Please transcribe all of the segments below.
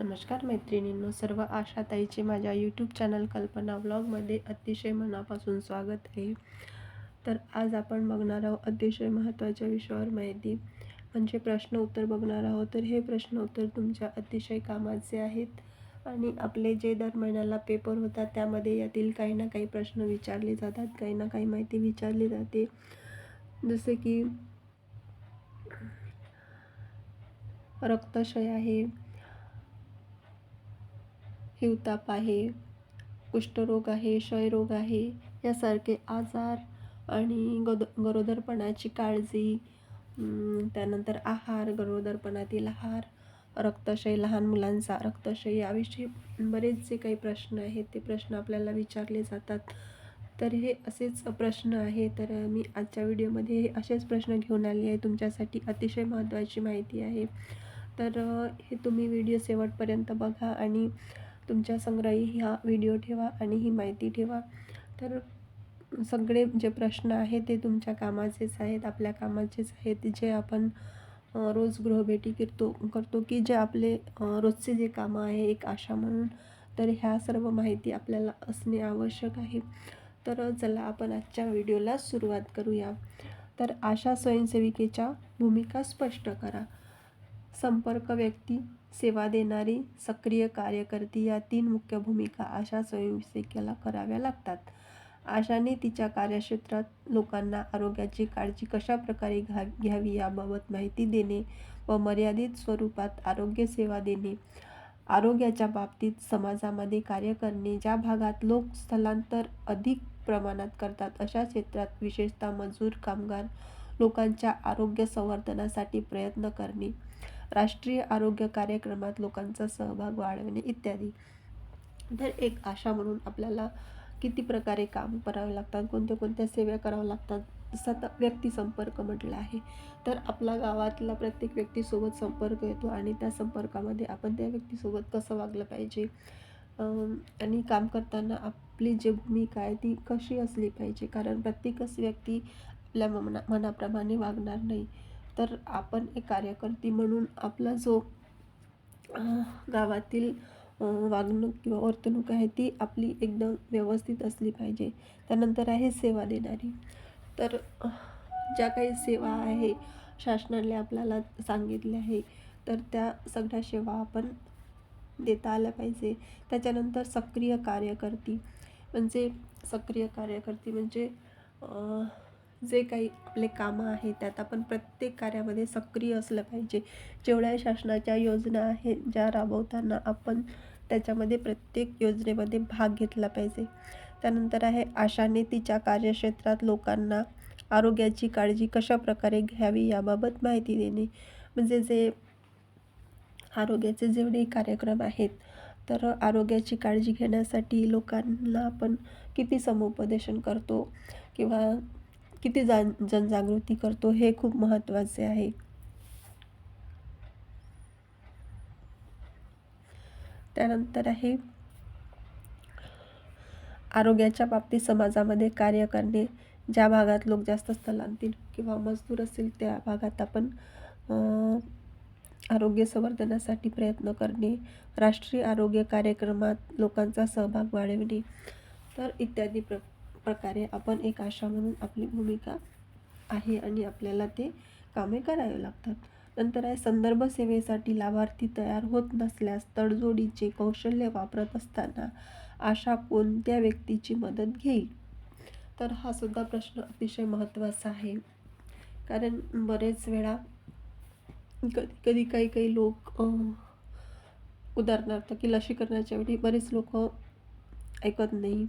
नमस्कार मैत्रिणींनो सर्व आशाताईचे माझ्या यूट्यूब चॅनल कल्पना व्लॉगमध्ये अतिशय मनापासून स्वागत आहे. तर आज आपण बघणार आहोत अतिशय महत्त्वाच्या विषयावर माहिती. म्हणजे प्रश्न उत्तर बघणार आहोत. तर हे प्रश्न उत्तर तुमच्या अतिशय कामाचे आहेत. आणि आपले जे दर महिन्याला पेपर होतात त्यामध्ये यातील काही ना काही प्रश्न विचारले जातात काही ना काही माहिती विचारली जाते. जसे की रक्तक्षय आहे हिवताप आहे कुष्ठरोग आहे क्षयरोग आहे यासारखे आजार आणि गद गरोदरपणाची काळजी त्यानंतर आहार गरोदरपणातील आहार रक्तक्षय लहान मुलांचा रक्तक्षय याविषयी बरेच जे काही प्रश्न आहेत. ते प्रश्न आपल्याला विचारले जातात. तर हे असेच प्रश्न आहे. तर मी आजच्या व्हिडिओमध्ये हे असेच प्रश्न घेऊन आले आहे. तुमच्यासाठी अतिशय महत्त्वाची माहिती आहे. तर हे तुम्ही व्हिडिओ शेवटपर्यंत बघा आणि तुमच्या संग्रही हा व्हिडिओ ठेवा आणि ही माहिती ठेवा. तर सगळे जे प्रश्न आहेत ते तुमच्या कामाचेच आहेत आपल्या कामाचेच आहेत. जे आपण रोज गृहभेटी करतो करतो की जे आपले रोजचे जे कामं आहे एक आशा म्हणून तर ह्या सर्व माहिती आपल्याला असणे आवश्यक आहे. तर चला आपण आजच्या व्हिडिओला सुरुवात करूया. तर आशा स्वयंसेविकेच्या भूमिका स्पष्ट करा. संपर्क व्यक्ती सेवा देणारी सक्रिय कार्यकर्ती या तीन मुख्य भूमिका आशा स्वयंसेविकेला कराव्या लागतात. आशाने तिच्या कार्यक्षेत्रात लोकांना आरोग्याची काळजी कशा प्रकारे घ्या घ्यावी याबाबत माहिती देणे व मर्यादित स्वरूपात आरोग्य सेवा देणे आरोग्याच्या बाबतीत समाजामध्ये कार्य करणे ज्या भागात लोक स्थलांतर अधिक प्रमाणात करतात अशा क्षेत्रात विशेषतः मजूर कामगार लोकांच्या आरोग्य संवर्धनासाठी प्रयत्न करणे. राष्ट्रीय आरोग्य कार्यक्रमात लोकांचा सहभाग वाढवणे इत्यादी. तर एक आशा म्हणून आपल्याला किती प्रकारे काम करावे लागतात कोणत्या कोणत्या सेवा कराव्या लागतात सतत व्यक्ती संपर्क म्हटलं आहे. तर आपल्या गावातला प्रत्येक व्यक्तीसोबत संपर्क येतो आणि त्या संपर्कामध्ये आपण त्या व्यक्तीसोबत कसं वागलं पाहिजे आणि काम करताना आपली जी भूमिका आहे ती कशी असली पाहिजे. कारण प्रत्येकच व्यक्ती आपल्या मना मनाप्रमाणे वागणार नाही. तर आपण एक कार्यकर्ती म्हणून आपला जो गावातील वागणूक किंवा वर्तणूक आहे ती आपली एकदम व्यवस्थित असली पाहिजे. त्यानंतर आहे सेवा देणारी. तर ज्या काही सेवा आहे शासनाने आपल्याला सांगितल्या आहे तर त्या सगळ्या सेवा आपण देता आल्या पाहिजे. त्याच्यानंतर सक्रिय कार्यकर्ती. म्हणजे सक्रिय कार्यकर्ती म्हणजे जे काही आपले कामं आहेत त्यात आपण प्रत्येक कार्यामध्ये सक्रिय असलं पाहिजे. जेवढ्या शासनाच्या योजना आहेत ज्या राबवताना आपण त्याच्यामध्ये प्रत्येक योजनेमध्ये भाग घेतला पाहिजे. त्यानंतर आहे आशाने तिच्या कार्यक्षेत्रात लोकांना आरोग्याची काळजी कशा प्रकारे घ्यावी याबाबत माहिती देणे. म्हणजे जे आरोग्याचे जेवढे कार्यक्रम आहेत तर आरोग्याची काळजी घेण्यासाठी लोकांना आपण किती समुपदेशन करतो किंवा किती जान जनजागृती करतो हे खूप महत्त्वाचे आहे. त्यानंतर आहे आरोग्याच्या बाबतीत समाजामध्ये कार्य करणे. ज्या भागात लोक जास्त स्थलांतरित किंवा मजदूर असतील त्या भागात आपण आरोग्य संवर्धनासाठी प्रयत्न करणे. राष्ट्रीय आरोग्य कार्यक्रमात लोकांचा सहभाग वाढविणे. तर इत्यादी प्र प्रकारे आपण एक आशा म्हणून आपली भूमिका आहे आणि आपल्याला ते कामे करावे लागतात. नंतर आहे संदर्भ सेवेसाठी लाभार्थी तयार होत नसल्यास तडजोडीचे कौशल्य वापरत असताना आशा कोणत्या व्यक्तीची मदत घेईल? तर हा सुद्धा प्रश्न अतिशय महत्त्वाचा आहे. कारण बरेच वेळा कधी कधी काही काही लोक उदाहरणार्थ की लसीकरणाच्या वेळी बरेच लोक ऐकत नाही.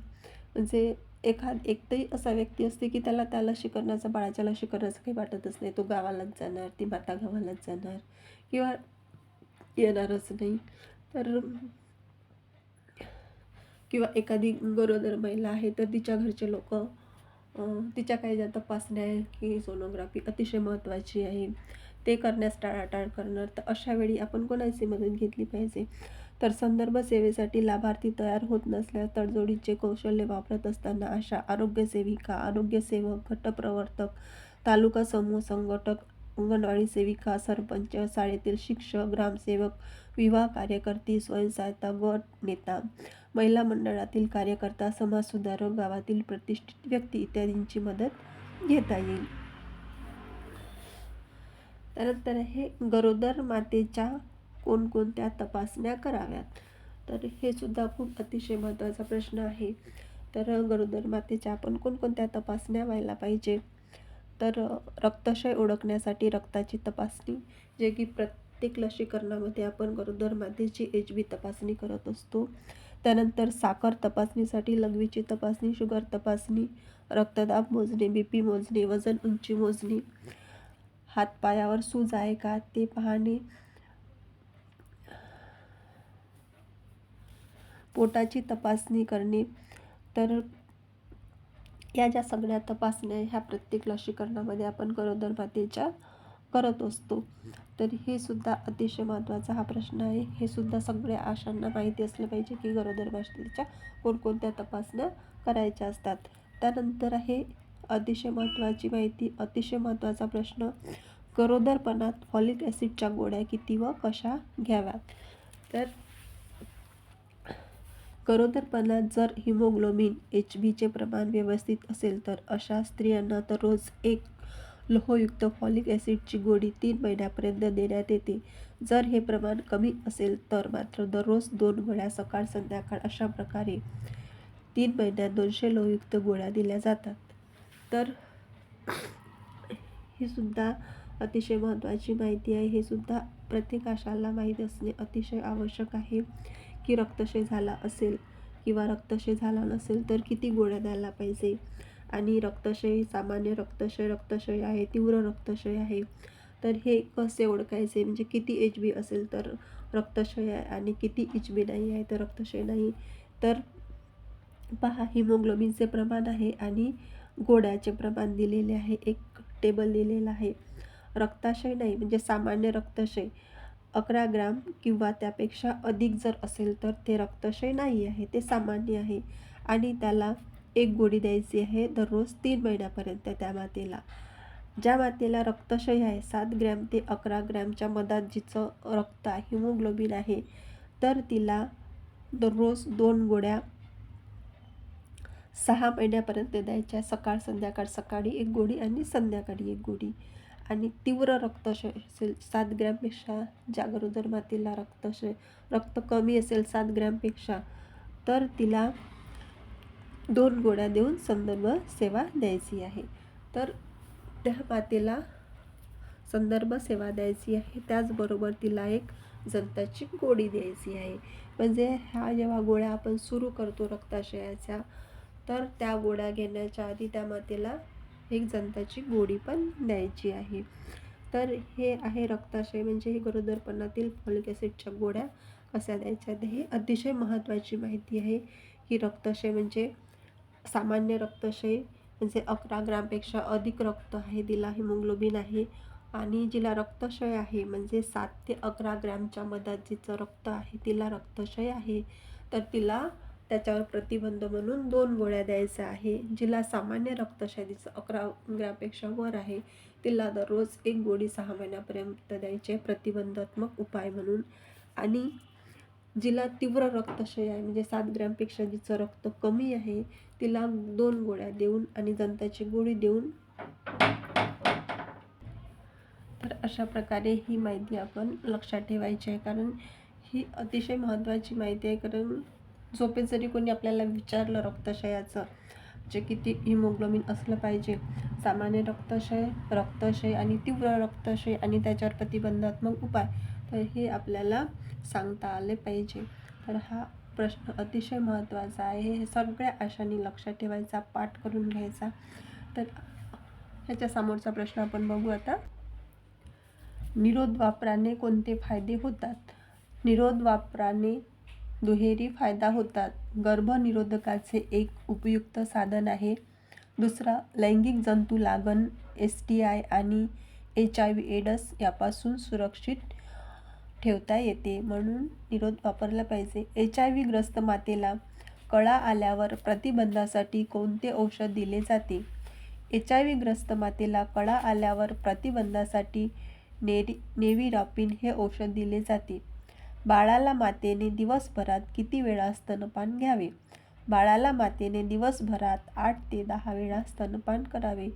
म्हणजे एखाद एकतरी असा व्यक्ती असते की त्याला त्या लशीकरणाचा बाळाच्या लशीकरणाचं काही वाटतच नाही. तो गावालाच जाणार ती माता गावालाच जाणार किंवा येणारच नाही. तर किंवा एखादी गरोदर महिला आहे तर तिच्या घरचे लोक तिच्या काही ज्या तपासण्या आहे की सोनोग्राफी अतिशय महत्त्वाची आहे ते करण्यास टाळाटाळ करणार तर अशावेळी आपण कोणाची मदत घेतली पाहिजे? तर संदर्भ सेवेसाठी लाभार्थी तयार होत नसल्यास तडजोडीचे कौशल्य वापरत असताना अशा आरोग्यसेविका आरोग्यसेवक गटप्रवर्तक तालुका समूह संघटक अंगणवाडी सेविका सरपंच शाळेतील शिक्षक ग्रामसेवक विवाह कार्यकर्ती स्वयंसहायता गट नेता महिला मंडळातील कार्यकर्ता समाजसुधारक गावातील प्रतिष्ठित व्यक्ती इत्यादींची मदत घेता येईल. त्यानंतर हे गरोदर मातेच्या कोणकोणत्या तपासण्या कराव्यात? तर हे सुद्धा खूप अतिशय महत्त्वाचा प्रश्न आहे. तर गरोदर मातेच्या आपण कोणकोणत्या तपासण्या व्हायला पाहिजे? तर रक्तक्षय ओळखण्यासाठी रक्ताची तपासणी जे की प्रत्येक लसीकरणामध्ये आपण गरोदर मातेची एच बी तपासणी करत असतो. त्यानंतर साखर तपासणीसाठी लघवीची तपासणी शुगर तपासणी रक्तदाब मोजणे बी पी मोजणे वजन उंची मोजणी हातपायावर सूज आहे का ते पाहणे पोटाची तपासणी करणे. तर या ज्या सगळ्या तपासण्या ह्या प्रत्येक लसीकरणामध्ये आपण गरोदर मातेच्या करत असतो. तर हे सुद्धा अतिशय महत्त्वाचा हा प्रश्न आहे. हे सुद्धा सगळ्या आशांना माहिती असलं पाहिजे की गरोदर मातेच्या कोणकोणत्या तपासण्या करायच्या असतात. त्यानंतर आहे अतिशय महत्त्वाची माहिती अतिशय महत्त्वाचा प्रश्न गरोदरपणात फॉलिक ॲसिडच्या गोळ्या किती व कशा घ्याव्यात? तर गरोदरपणात जर हिमोग्लोबिन एच बीचे प्रमाण व्यवस्थित असेल तर अशा स्त्रियांना तर रोज एक लोहयुक्त फॉलिक ॲसिडची गोळी तीन महिन्यापर्यंत देण्यात येते. जर हे प्रमाण कमी असेल तर मात्र दररोज दोन गोळ्या सकाळ संध्याकाळ अशा प्रकारे तीन महिन्यात दोनशे लोहयुक्त गोळ्या दिल्या जातात. तर ही सुद्धा अतिशय महत्त्वाची माहिती आहे. हे सुद्धा प्रत्येक आशाला माहीत असणे अतिशय आवश्यक आहे. की रक्तक्षय झाला असेल किंवा रक्तक्षय झाला नसेल तर किती गोळ्या द्यायला पाहिजे? आणि रक्तक्षय सामान्य रक्तक्षय रक्तक्षय आहे तीव्र रक्तक्षय आहे तर हे कसे ओळखायचे? म्हणजे किती एच बी असेल तर रक्तक्षय आहे आणि किती एच बी नाही आहे तर रक्तक्षय नाही. तर पहा हिमोग्लोबिनचे प्रमाण आहे आणि गोड्याचे प्रमाण दिलेले आहे. एक टेबल दिलेला आहे. रक्ताशय नाही म्हणजे सामान्य रक्तक्षय. अकरा ग्राम किंवा त्यापेक्षा अधिक जर असेल तर ते रक्तक्षय नाही आहे ते सामान्य आहे. आणि त्याला एक गोळी द्यायची आहे दररोज तीन महिन्यापर्यंत त्या मातेला. ज्या मातेला रक्तक्षय आहे सात ग्रॅम ते अकरा ग्रॅमच्या मधात जिचं रक्त हिमोग्लोबिन आहे तर तिला दररोज दोन गोळ्या सहा महिन्यापर्यंत द्यायच्या. सकाळ संध्याकाळ सकाळी एक गोळी आणि संध्याकाळी एक गोळी. आणि तीव्र रक्तक्षय असेल सात ग्रॅमपेक्षा ज्या गरोदर मातेला रक्तक्षय रक्त कमी असेल सात ग्रॅमपेक्षा तर तिला दोन गोळ्या देऊन संदर्भ सेवा द्यायची आहे. तर त्या मातेला संदर्भ सेवा द्यायची आहे. त्याचबरोबर तिला एक जंताची गोळी द्यायची आहे. म्हणजे ह्या जेव्हा गोळ्या आपण सुरू करतो रक्ताशयाच्या तर त्या गोळ्या घेण्याच्या आधी त्या मातेला एक जंताची गोडी पण द्यायची आहे. तर हे आहे रक्ताशय म्हणजे हे गरोदरपणातील फॉलिक ॲसिडच्या गोळ्या कशा द्यायच्या हे अतिशय महत्त्वाची माहिती आहे की रक्ताशय म्हणजे सामान्य रक्ताशय म्हणजे अकरा ग्रामपेक्षा अधिक रक्त आहे तिला हिमोग्लोबिन आहे आणि जिला रक्तक्षय आहे म्हणजे सात ते अकरा ग्रॅमच्या मधात जिचं रक्त आहे तिला रक्तक्षय आहे. तर तिला त्याच्यावर प्रतिबंध म्हणून दोन गोळ्या द्यायचा आहे. जिला सामान्य रक्तक्षय अकरा ग्रॅमपेक्षा वर आहे. तिला दररोज एक गोळी सहा महिन्यापर्यंत द्यायचे प्रतिबंधात्मक उपाय म्हणून. आणि जिला तीव्र रक्तक्षय आहे म्हणजे सात ग्रॅमपेक्षा जिचं रक्त कमी आहे तिला दोन गोळ्या देऊन आणि जंताची गोळी देऊन. तर अशा प्रकारे ही माहिती आपण लक्षात ठेवायची आहे कारण ही अतिशय महत्त्वाची माहिती आहे कारण झोपेत जरी कोणी आपल्याला विचारलं रक्तशयाचं जे किती हिमोग्लोबिन असलं पाहिजे सामान्य रक्तशय रक्तशय आणि तीव्र रक्तशय आणि त्याच्यावर प्रतिबंधात्मक उपाय तर हे आपल्याला सांगता आले पाहिजे. तर हा प्रश्न अतिशय महत्त्वाचा आहे. हे सगळ्या आशांनी लक्षात ठेवायचा पाठ करून घ्यायचा. तर ह्याच्या समोरचा प्रश्न आपण बघू आता. निरोध वापराने कोणते फायदे होतात? निरोध वापराने दुहेरी फायदा होतात. गर्भनिरोधकाचे एक उपयुक्त साधन आहे. दुसरा लैंगिक जंतू लागण एस टी आय आणि एच आय व्ही एडस यापासून सुरक्षित ठेवता येते. म्हणून निरोध वापरला पाहिजे. एच आय व्ही ग्रस्त मातेला कळा आल्यावर प्रतिबंधासाठी कोणते औषध दिले जाते? एच आय व्ही ग्रस्त मातेला कळा आल्यावर प्रतिबंधासाठी नेरी नेव्हिरॉपिन हे औषध दिले जाते. बाळाला मातेने दिवसभरात किती वेळा स्तनपान घ्यावे? बाळाला मातेने दिवसभरात आठ ते दहा वेळा स्तनपान करावे?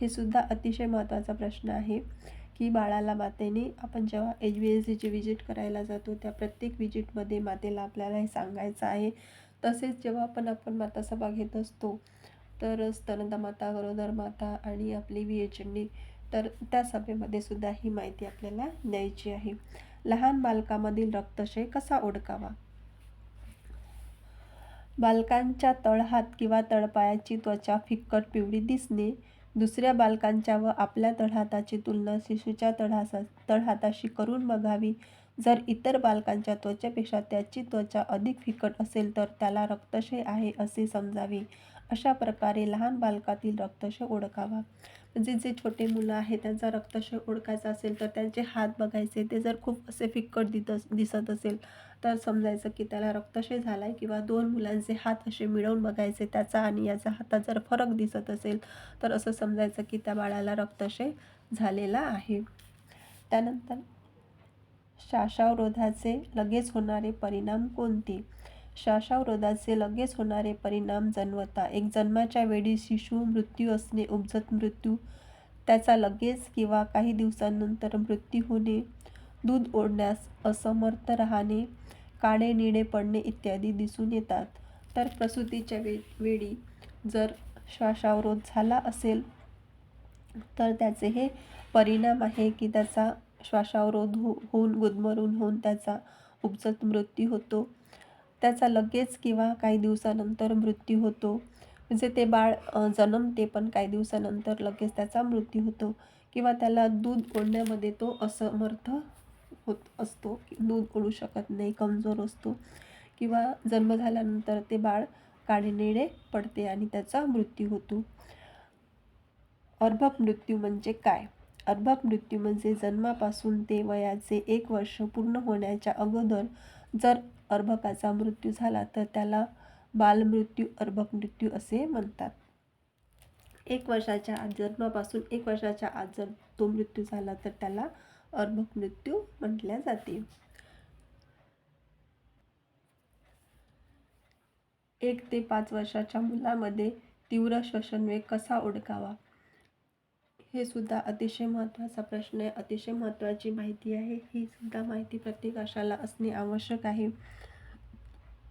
हे सुद्धा अतिशय महत्त्वाचा प्रश्न आहे की बाळाला मातेने आपण जेव्हा एच बी एस सीची विजिट करायला जातो त्या प्रत्येक विजिटमध्ये मातेला आपल्याला हे सांगायचं आहे. तसेच जेव्हा आपण आपण मातासभा घेत असतो तर स्तनदा माता गरोदर माता आणि आपली व्ही एच एन डी तर त्या सभेमध्ये सुद्धा ही माहिती आपल्याला द्यायची आहे. लहान बालकामधील रक्तक्षय कसा ओळखावा? बालकांच्या तळहात किंवा तळपायाची त्वचा फिक्कट पिवळी दिसणे दुसऱ्या बालकांच्या व आपल्या तळहाताची तुलना शिशूच्या तळहासा तळहाताशी करून बघावी. जर इतर बालकांच्या त्वचेपेक्षा त्याची त्वचा अधिक फिकट असेल तर त्याला रक्तक्षय आहे असे समजावे. अशा प्रकारे लहान बालकातील रक्तक्षय ओळखावा. जे जे छोटे मुलं आहेत त्यांचा रक्तक्षय ओळखायचा असेल तर त्यांचे हात बघायचे ते जर खूप असे फिक्कट दित दिसत असेल तर समजायचं की त्याला रक्तक्षय झाला आहे किंवा दोन मुलांचे हात असे मिळवून बघायचे त्याचा आणि याचा हातात जर फरक दिसत असेल तर असं समजायचं की त्या बाळाला रक्तक्षय झालेला आहे. त्यानंतर शाशावरोधाचे लगेच होणारे परिणाम कोणते? श्वासावरोधाचे लगेच होणारे परिणाम जन्मता एक जन्माच्या वेळी शिशु मृत्यू असणे उपजत मृत्यू त्याचा लगेच किंवा काही दिवसांनंतर मृत्यू होणे दूध ओढण्यास असमर्थ राहणे काळे निळे पडणे इत्यादी दिसून येतात. तर प्रसूतीच्या वे वेळी जर श्वासावरोध झाला असेल तर त्याचे हे परिणाम आहे की त्याचा श्वासावरोध हो होऊन गुदमरून होऊन त्याचा उपजत मृत्यू होतो. त्याचा लगेच किंवा काही दिवसानंतर मृत्यू होतो. म्हणजे ते बाळ जन्मते पण काही दिवसानंतर लगेच त्याचा मृत्यू होतो. किंवा त्याला दूध ओढण्यामध्ये तो असमर्थ होत असतो. दूध ओढू शकत नाही कमजोर असतो. किंवा जन्म झाल्यानंतर ते बाळ काळेनिळे पडते आणि त्याचा मृत्यू होतो. अर्भक मृत्यू म्हणजे काय? अर्भक मृत्यू म्हणजे जन्मापासून ते वयाचे एक वर्ष पूर्ण होण्याच्या अगोदर जर अर्भकाचा मृत्यू झाला तर त्याला बालमृत्यू अर्भक मृत्यू असे म्हणतात. एक वर्षाच्या आत जन्मापासून एक वर्षाच्या आत जर तो मृत्यू झाला तर त्याला अर्भक मृत्यू म्हटल्या जाते. एक ते पाच वर्षाच्या मुलामध्ये तीव्र श्वसनवेग कसा ओळखावा? हे सुद्धा अतिशय महत्त्वाचा प्रश्न आहे. अतिशय महत्त्वाची माहिती आहे. ही सुद्धा माहिती प्रत्येक अशाला असणे आवश्यक आहे.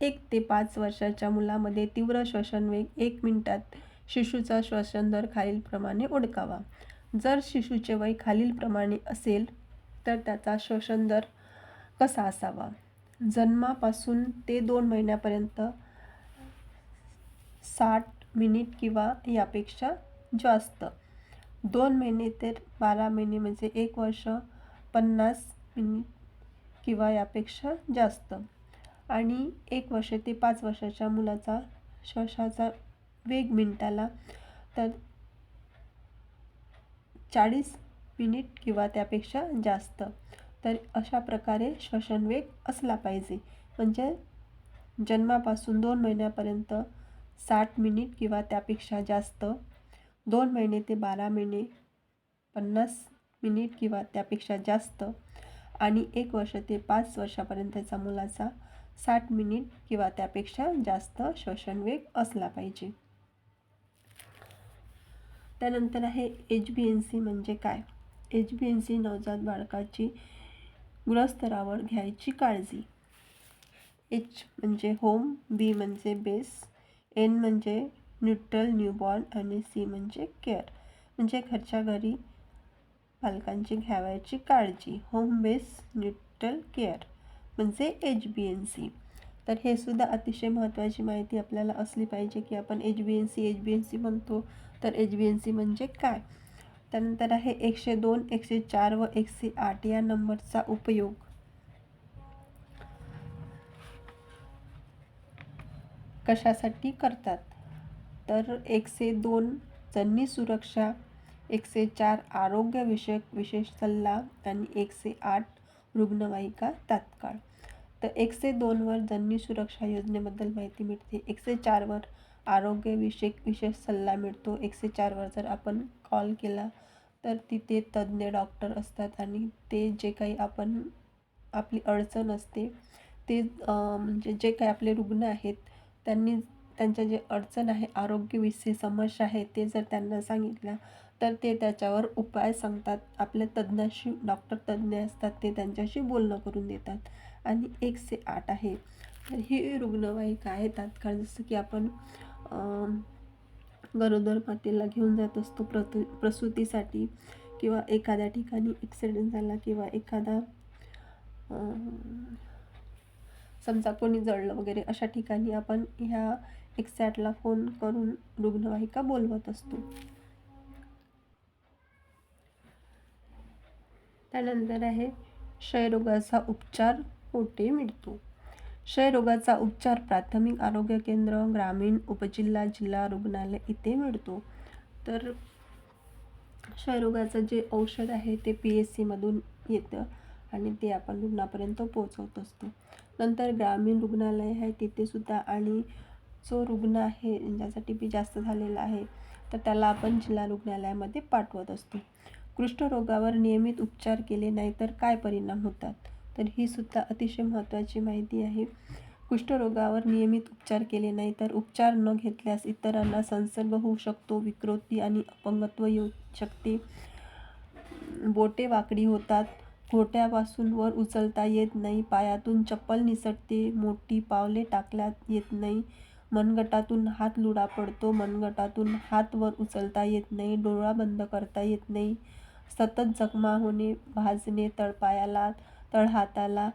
एक ते पाच वर्षाच्या मुलामध्ये तीव्र श्वसनवेग एक मिनिटात शिशूचा श्वसन दर खालीलप्रमाणे ओळखावा. जर शिशूचे वय खालीलप्रमाणे असेल तर त्याचा श्वसन दर कसा असावा? जन्मापासून ते दोन महिन्यापर्यंत साठ मिनिट किंवा यापेक्षा जास्त. दोन महिने ते बारा महिने म्हणजे एक वर्ष पन्नास मिनिट किंवा यापेक्षा जास्त. आणि एक वर्ष ते पाच वर्षाच्या मुलाचा श्वासाचा वेग मिनिटाला तर चाळीस मिनिट किंवा त्यापेक्षा जास्त. तर अशा प्रकारे श्वसन वेग असला पाहिजे. म्हणजे जन्मापासून दोन महिन्यापर्यंत साठ मिनिट किंवा त्यापेक्षा जास्त दोन महिने ते बारा महिने पन्नास मिनिट किंवा त्यापेक्षा जास्त आणि एक वर्ष ते पाच वर्षापर्यंतचा मुलाचा साठ मिनिट किंवा त्यापेक्षा जास्त श्वसन वेग असला पाहिजे. त्यानंतर आहे एच बी एन सी म्हणजे काय? एच बी एन सी नवजात बाळकाची गुणस्तरावर घ्यायची काळजी. एच म्हणजे होम बी म्हणजे बेस एन म्हणजे न्यूट्रल न्यूबॉर्न आणि सी म्हणजे केअर. म्हणजे घरच्या घरी पालकांची घ्यावयाची काळजी. होम बेस न्यूट्रल केअर म्हणजे एच बी एन सी. तर हे सुद्धा अतिशय महत्त्वाची माहिती आपल्याला असली पाहिजे की आपण H B N C H B N C म्हणतो. तर एच बी एन सी म्हणजे काय? त्यानंतर आहे एकशे दोन एकशे चार व एकशे आठ या नंबरचा उपयोग. कशासाठी करतात? तर एकशे दोन जन्नी सुरक्षा एकशे चार आरोग्यविषयक विशेष सल्ला आणि एकशे आठ रुग्णवाहिका तात्काळ. तर एकशे दोनवर जन्नी सुरक्षा योजनेबद्दल माहिती मिळते. एकशे चारवर आरोग्यविषयक विशेष सल्ला मिळतो. एकशे चारवर जर आपण कॉल केला तर तिथे तज्ज्ञ डॉक्टर असतात आणि ते जे काही आपण आपली अडचण असते ते म्हणजे जे काही आपले रुग्ण आहेत त्यांनी त्यांच्या जे अडचण आहे आरोग्यविषयी समस्या आहे ते जर त्यांना सांगितल्या तर ते त्याच्यावर उपाय सांगतात. आपल्या तज्ज्ञाशी डॉक्टर तज्ज्ञ असतात ते त्यांच्याशी बोलणं करून देतात. आणि एकशे आठ आहे. तर ही रुग्णवाहिका आहे. तात्काळ जसं की आपण गरोदर मातेला घेऊन जात असतो प्रतु प्रसूतीसाठी किंवा एखाद्या ठिकाणी ॲक्सिडेंट झाला किंवा एखादा समजा कोणी जळलं वगैरे अशा ठिकाणी आपण ह्या एक्सॅटला फोन करून रुग्णवाहिका बोलवत असतो. त्यानंतर आहे क्षयरोगाचा उपचार कोठे मिळतो क्षयरोगाचा उपचार प्राथमिक आरोग्य केंद्र ग्रामीण उपजिल्हा जिल्हा रुग्णालय इथे मिळतो. तर क्षयरोगाचं जे औषध आहे ते पी एस सीमधून येतं आणि ते आपण रुग्णापर्यंत पोहोचवत असतो. नंतर ग्रामीण रुग्णालय आहे तिथेसुद्धा आणि जो रुग्ण आहे ज्याचा पी जास्त झालेला आहे तर त्याला आपण जिल्हा रुग्णालयामध्ये पाठवत असतो. कुष्ठरोगावर नियमित उपचार केले नाही तर काय परिणाम होतात? तर ही सुद्धा अतिशय महत्त्वाची माहिती आहे. कुष्ठरोगावर नियमित उपचार केले नाही तर उपचार न घेतल्यास इतरांना संसर्ग होऊ शकतो विकृती आणि अपंगत्व येऊ शकते. बोटे वाकडी होतात. घोट्यापासून वर उचलता येत नाही. पायातून चप्पल निसटते. मोठी पावले टाकल्यात येत नाही. मनगटातून हात लुडा पडतो. मनगटातून हात वर उचलता येत नाही. डोळा बंद करता येत नाही. सतत जखमा होणे भाजणे तळपायाला तळहाताला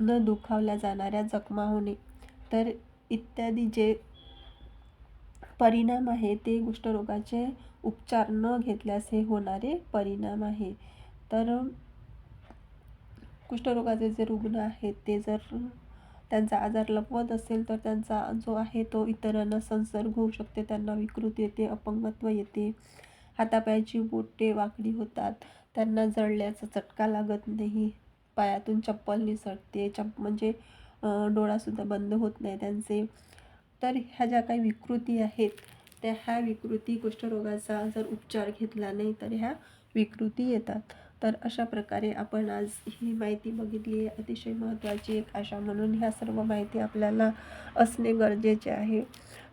न दुखावल्या जाणाऱ्या जखमा होणे तर इत्यादी जे परिणाम आहे ते कुष्ठरोगाचे उपचार न घेतल्यास हे होणारे परिणाम आहे. तर कुष्ठरोगाचे जे रुग्ण आहेत ते जर त्यांचा आजार लपवत असेल तर त्यांचा जो आहे तो इतरांना संसर्ग होऊ शकते त्यांना विकृती येते अपंगत्व येते. हातापायाची बोटे वाकडी होतात. त्यांना जळल्याचा चटका लागत नाही. पायातून चप्पल निसटते. चप म्हणजे डोळासुद्धा बंद होत नाही त्यांचे. तर ह्या ज्या काही विकृती आहेत त्या ह्या विकृती कुष्ठरोगाचा जर उपचार घेतला नाही तर ह्या विकृती येतात. तर अशा प्रकारे आपण आज ही माहिती बघितली. आहे अतिशय महत्त्वाची एक आशा म्हणून ह्या सर्व माहिती आपल्याला असणे गरजेचे आहे.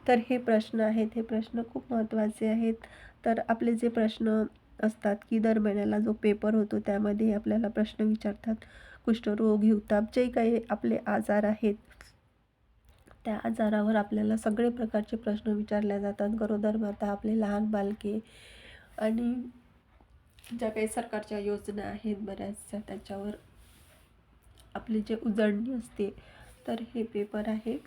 तर हे प्रश्न आहेत. हे प्रश्न खूप महत्त्वाचे आहेत. तर आपले जे प्रश्न असतात की दर महिन्याला जो पेपर होतो त्यामध्ये आपल्याला प्रश्न विचारतात. कुष्ठरोग हिवताप जे काही आपले आजार आहेत त्या आजारावर आपल्याला सगळे प्रकारचे प्रश्न विचारले जातात. गरोदर माता आपले लहान बालके आणि ज्या काही सरकारच्या योजना आहेत बऱ्याचशा त्याच्यावर आपली जे उजळणी असते तर हे पेपर आहे.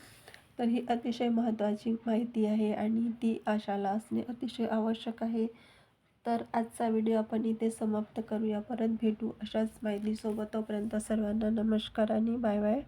तर ही अतिशय महत्त्वाची माहिती आहे आणि ती आशाला असणे अतिशय आवश्यक आहे. तर आजचा व्हिडिओ आपण इथे समाप्त करूया. परत भेटू अशाच माहितीसोबत. तोपर्यंत सर्वांना नमस्कार आणि बाय बाय